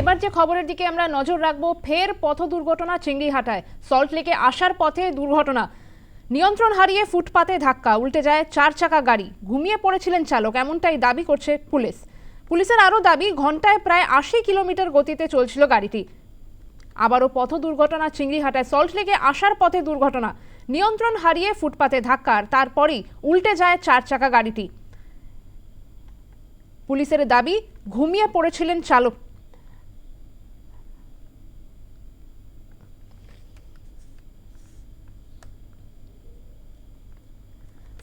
এবার যে খবরের দিকে আমরা নজর রাখব, ফের পথ দুর্ঘটনা চিংড়িহাটায়। সল্ট লেকে আসার পথে দুর্ঘটনা। নিয়ন্ত্রণ হারিয়ে ফুটপাতে ধাক্কা, উল্টে যায় চার চাকা গাড়ি। ঘুমিয়ে পড়েছিলেন চালক, এমনটাই দাবি করছে পুলিশ। পুলিশের আরও দাবি ঘন্টায় প্রায় আশি কিলোমিটার গতিতে চলছিল গাড়িটি। আবারও পথ দুর্ঘটনা চিংড়িহাটায়। সল্ট লেকে আসার পথে দুর্ঘটনা। নিয়ন্ত্রণ হারিয়ে ফুটপাতে ধাক্কার তারপরেই উল্টে যায় চার চাকা গাড়িটি। পুলিশের দাবি, ঘুমিয়ে পড়েছিলেন চালক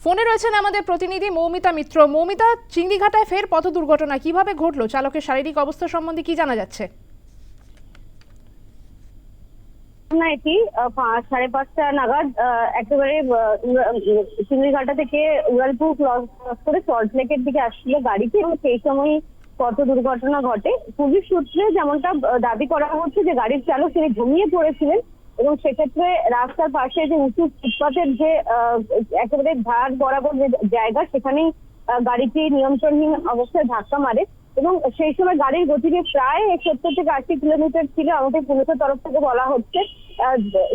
ফোনে রয়েছেন আমাদের প্রতিনিধি মৌমিতা মিত্র। মৌমিতা, চিংড়িঘাটায় ফের পথ দুর্ঘটনা কীভাবে ঘটলো? চালকের শারীরিক অবস্থা সম্বন্ধে কি জানা যাচ্ছে? না, এটি সাড়ে পাঁচটা নাগাদ একেবারে চিংড়িঘাটা থেকে উড়ালপুর ক্রস করে সল্ট লেকের দিকে আসছিল গাড়িটি এবং সেই সময় পথ দুর্ঘটনা ঘটে। পুলিশ সূত্রে যেমনটা দাবি করা হচ্ছে যে গাড়ির চালক তিনি ঘুমিয়ে পড়েছিলেন। এবং সেক্ষেত্রে রাস্তার পাশে যে উঁচু ফুটপাতের যে একেবারে ধার বরাবর যে জায়গা, সেখানেই গাড়িটি নিয়ন্ত্রণহীন অবস্থায় ধাক্কা মারে এবং সেই সময় গাড়ির গতিবেগ প্রায় সত্তর থেকে আশি কিলোমিটার ছিল আমাদের পুলিশের তরফ থেকে বলা হচ্ছে।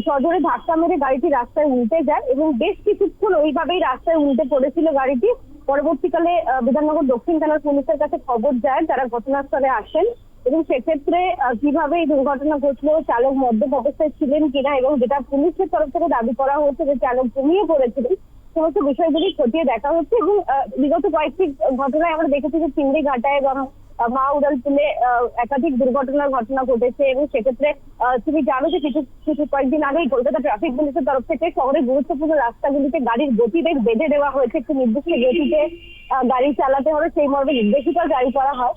সজোরে ধাক্কা মেরে গাড়িটি রাস্তায় উল্টে যায় এবং বেশ কিছুক্ষণ ওইভাবেই রাস্তায় উল্টে পড়েছিল গাড়িটি। পরবর্তীকালে বিধাননগর দক্ষিণ থানার পুলিশের কাছে খবর যায় তারা ঘটনাস্থলে আসেন। এবং সেক্ষেত্রে কীভাবে এই দুর্ঘটনা ঘটলো, চালক মদ্যপ অবস্থায় ছিলেন কিনা এবং যেটা পুলিশের তরফ থেকে দাবি করা হচ্ছে যে চালক ঘুমিয়ে পড়েছিলেন, সমস্ত বিষয়গুলি খতিয়ে দেখা হচ্ছে এবং বিগত কয়েকটি ঘটনায় আমরা দেখেছি যে চিংড়ি ঘাটায় এবং মা উড়ালপুলে একাধিক দুর্ঘটনার ঘটনা ঘটেছে এবং সেক্ষেত্রে তুমি জানো যে কিছু কিছু কয়েকদিন আগেই কলকাতা ট্রাফিক পুলিশের তরফ থেকে শহরের গুরুত্বপূর্ণ রাস্তাগুলিতে গাড়ির গতিবেগ বেঁধে দেওয়া হয়েছে। একটি নির্দিষ্ট গতিতে গাড়ি চালাতে হবে সেই মর্মে নির্দেশিকা জারি করা হয়।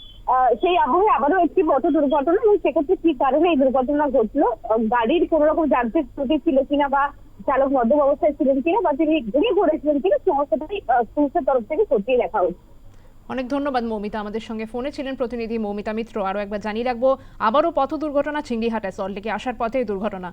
সেই আবহে আবারও একটি পথ দুর্ঘটনা এবং সেক্ষেত্রে কি কারণে এই দুর্ঘটনা ঘটলো? গাড়ির কোন রকম যান্ত্রিক ত্রুটি ছিল কিনা বা চালক মদ্যপ অবস্থায় ছিলেন কিনা বা তিনি ঘুমিয়ে ঘুরেছিলেন কিনা সমস্তটাই আহ, পুলিশের তরফ থেকে খতিয়ে দেখা হচ্ছে। অনেক ধন্যবাদ মৌমিতা আমাদের সঙ্গে ফোনে ছিলেন প্রতিনিধি মৌমিতা মিত্র। আরও একবার জানিয়ে রাখব আবারও পথ দুর্ঘটনা চিংড়িহাটায় সল্ট লেকে আসার পথে দুর্ঘটনা।